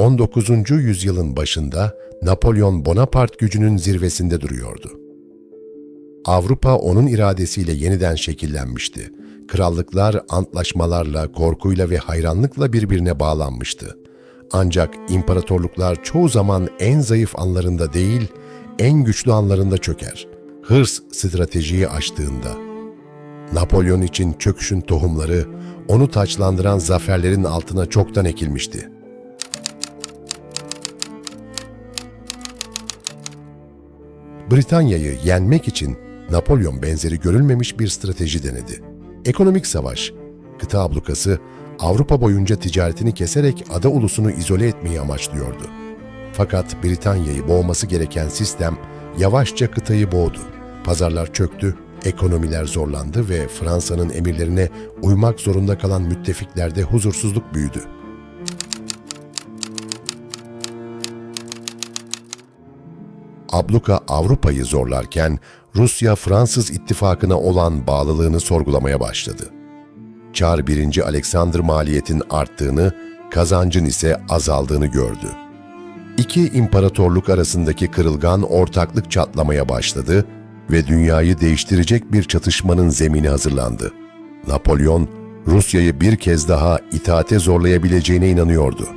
19. yüzyılın başında Napolyon Bonaparte gücünün zirvesinde duruyordu. Avrupa onun iradesiyle yeniden şekillenmişti. Krallıklar antlaşmalarla, korkuyla ve hayranlıkla birbirine bağlanmıştı. Ancak imparatorluklar çoğu zaman en zayıf anlarında değil, en güçlü anlarında çöker. Hırs stratejiyi aştığında. Napolyon için çöküşün tohumları, onu taçlandıran zaferlerin altına çoktan ekilmişti. Britanya'yı yenmek için Napolyon benzeri görülmemiş bir strateji denedi. Ekonomik savaş, kıta ablukası Avrupa boyunca ticaretini keserek ada ulusunu izole etmeyi amaçlıyordu. Fakat Britanya'yı boğması gereken sistem yavaşça kıtayı boğdu. Pazarlar çöktü, ekonomiler zorlandı ve Fransa'nın emirlerine uymak zorunda kalan müttefiklerde huzursuzluk büyüdü. Abluka Avrupa'yı zorlarken Rusya Fransız ittifakına olan bağlılığını sorgulamaya başladı. Çar 1. Alexander maliyetin arttığını, kazancın ise azaldığını gördü. İki imparatorluk arasındaki kırılgan ortaklık çatlamaya başladı ve dünyayı değiştirecek bir çatışmanın zemini hazırlandı. Napolyon, Rusya'yı bir kez daha itaate zorlayabileceğine inanıyordu.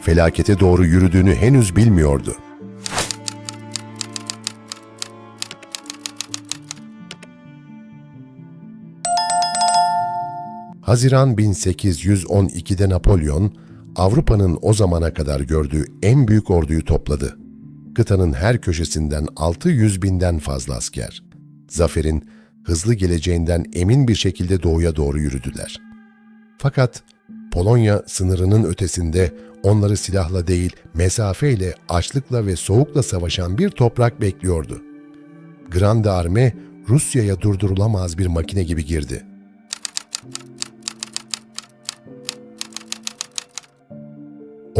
Felakete doğru yürüdüğünü henüz bilmiyordu. Haziran 1812'de Napolyon, Avrupa'nın o zamana kadar gördüğü en büyük orduyu topladı. Kıtanın her köşesinden 600 binden fazla asker. Zaferin hızlı geleceğinden emin bir şekilde doğuya doğru yürüdüler. Fakat Polonya sınırının ötesinde onları silahla değil, mesafeyle, açlıkla ve soğukla savaşan bir toprak bekliyordu. Grande Arme, Rusya'ya durdurulamaz bir makine gibi girdi.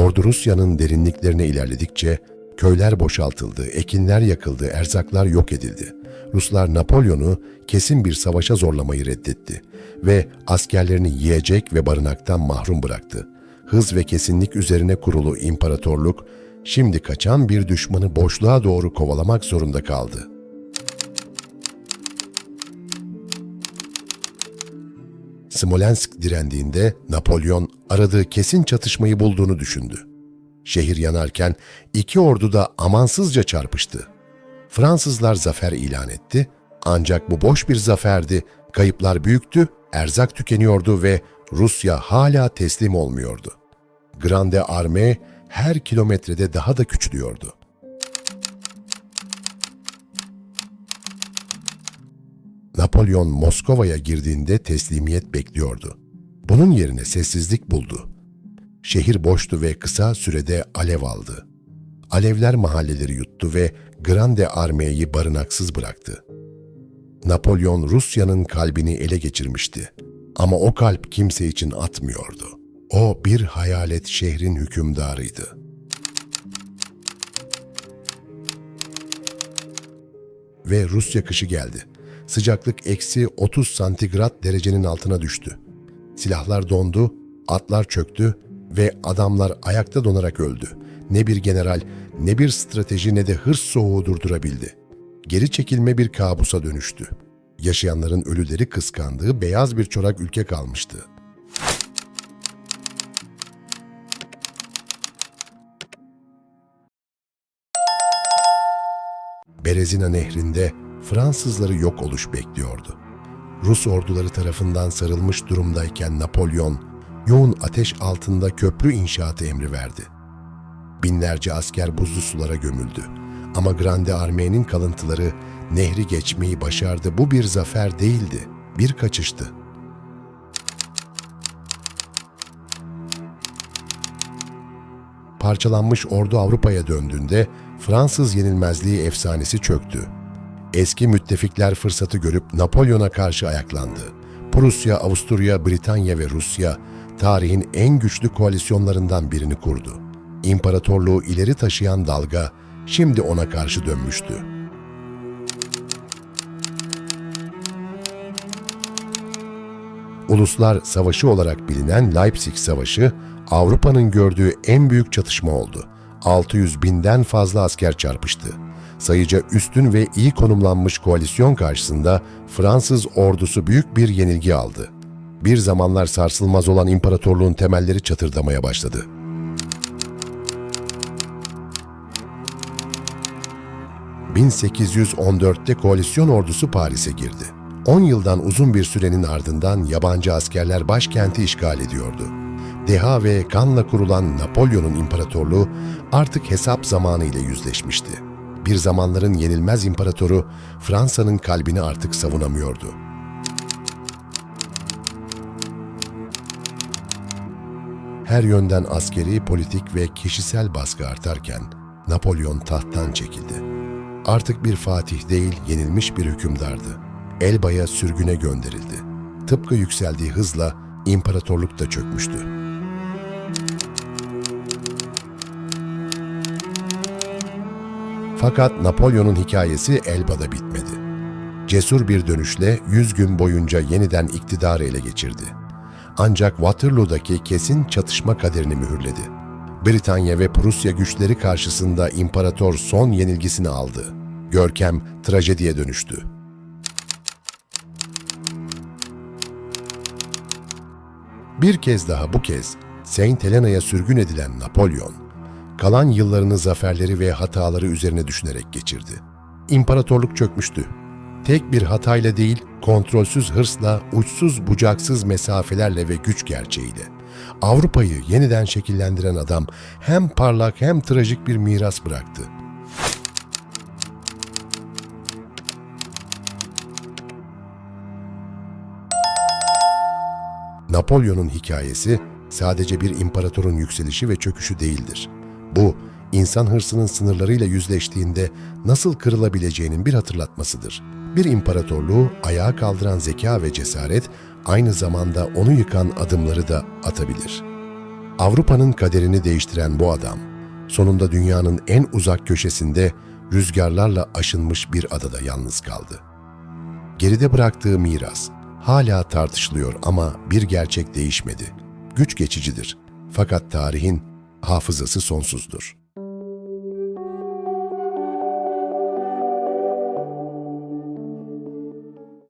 Ordu Rusya'nın derinliklerine ilerledikçe köyler boşaltıldı, ekinler yakıldı, erzaklar yok edildi. Ruslar Napolyon'u kesin bir savaşa zorlamayı reddetti ve askerlerini yiyecek ve barınaktan mahrum bıraktı. Hız ve kesinlik üzerine kurulu imparatorluk, şimdi kaçan bir düşmanı boşluğa doğru kovalamak zorunda kaldı. Smolensk direndiğinde Napolyon aradığı kesin çatışmayı bulduğunu düşündü. Şehir yanarken iki ordu da amansızca çarpıştı. Fransızlar zafer ilan etti ancak bu boş bir zaferdi, kayıplar büyüktü, erzak tükeniyordu ve Rusya hala teslim olmuyordu. Grande Armée her kilometrede daha da küçülüyordu. Napolyon Moskova'ya girdiğinde teslimiyet bekliyordu. Bunun yerine sessizlik buldu. Şehir boştu ve kısa sürede alev aldı. Alevler mahalleleri yuttu ve Grande Armé'yi barınaksız bıraktı. Napolyon Rusya'nın kalbini ele geçirmişti. Ama o kalp kimse için atmıyordu. O bir hayalet şehrin hükümdarıydı. Ve Rusya kışı geldi. Sıcaklık eksi 30 santigrat derecenin altına düştü. Silahlar dondu, atlar çöktü ve adamlar ayakta donarak öldü. Ne bir general, ne bir strateji ne de hırs soğuğu durdurabildi. Geri çekilme bir kabusa dönüştü. Yaşayanların ölüleri kıskandığı beyaz bir çorak ülke kalmıştı. Berezina nehrinde Fransızları yok oluş bekliyordu. Rus orduları tarafından sarılmış durumdayken Napolyon, yoğun ateş altında köprü inşaatı emri verdi. Binlerce asker buzlu sulara gömüldü. Ama Grande Armée'nin kalıntıları nehri geçmeyi başardı. Bu bir zafer değildi, bir kaçıştı. Parçalanmış ordu Avrupa'ya döndüğünde Fransız yenilmezliği efsanesi çöktü. Eski müttefikler fırsatı görüp Napolyon'a karşı ayaklandı. Prusya, Avusturya, Britanya ve Rusya tarihin en güçlü koalisyonlarından birini kurdu. İmparatorluğu ileri taşıyan dalga şimdi ona karşı dönmüştü. Uluslar Savaşı olarak bilinen Leipzig Savaşı, Avrupa'nın gördüğü en büyük çatışma oldu. 600 binden fazla asker çarpıştı. Sayıca üstün ve iyi konumlanmış koalisyon karşısında Fransız ordusu büyük bir yenilgi aldı. Bir zamanlar sarsılmaz olan imparatorluğun temelleri çatırdamaya başladı. ...1814'te koalisyon ordusu Paris'e girdi. 10 yıldan uzun bir sürenin ardından yabancı askerler başkenti işgal ediyordu. Deha ve kanla kurulan Napolyon'un imparatorluğu artık hesap zamanı ile yüzleşmişti. Bir zamanların yenilmez imparatoru Fransa'nın kalbini artık savunamıyordu. Her yönden askeri, politik ve kişisel baskı artarken Napolyon tahttan çekildi. Artık bir fatih değil, yenilmiş bir hükümdardı. Elba'ya sürgüne gönderildi. Tıpkı yükseldiği hızla imparatorluk da çökmüştü. Fakat Napolyon'un hikayesi Elba'da bitmedi. Cesur bir dönüşle 100 gün boyunca yeniden iktidarı ele geçirdi. Ancak Waterloo'daki kesin çatışma kaderini mühürledi. Britanya ve Prusya güçleri karşısında imparator son yenilgisini aldı. Görkem trajediye dönüştü. Bir kez daha bu kez Saint Helena'ya sürgün edilen Napolyon, kalan yıllarını zaferleri ve hataları üzerine düşünerek geçirdi. İmparatorluk çökmüştü. Tek bir hatayla değil, kontrolsüz hırsla, uçsuz bucaksız mesafelerle ve güç gerçeğiyle. Avrupa'yı yeniden şekillendiren adam hem parlak hem trajik bir miras bıraktı. Napolyon'un hikayesi sadece bir imparatorun yükselişi ve çöküşü değildir. Bu, insan hırsının sınırlarıyla yüzleştiğinde nasıl kırılabileceğinin bir hatırlatmasıdır. Bir imparatorluğu ayağa kaldıran zeka ve cesaret aynı zamanda onu yıkan adımları da atabilir. Avrupa'nın kaderini değiştiren bu adam, sonunda dünyanın en uzak köşesinde rüzgarlarla aşınmış bir adada yalnız kaldı. Geride bıraktığı miras hala tartışılıyor ama bir gerçek değişmedi. Güç geçicidir. Fakat tarihin hafızası sonsuzdur.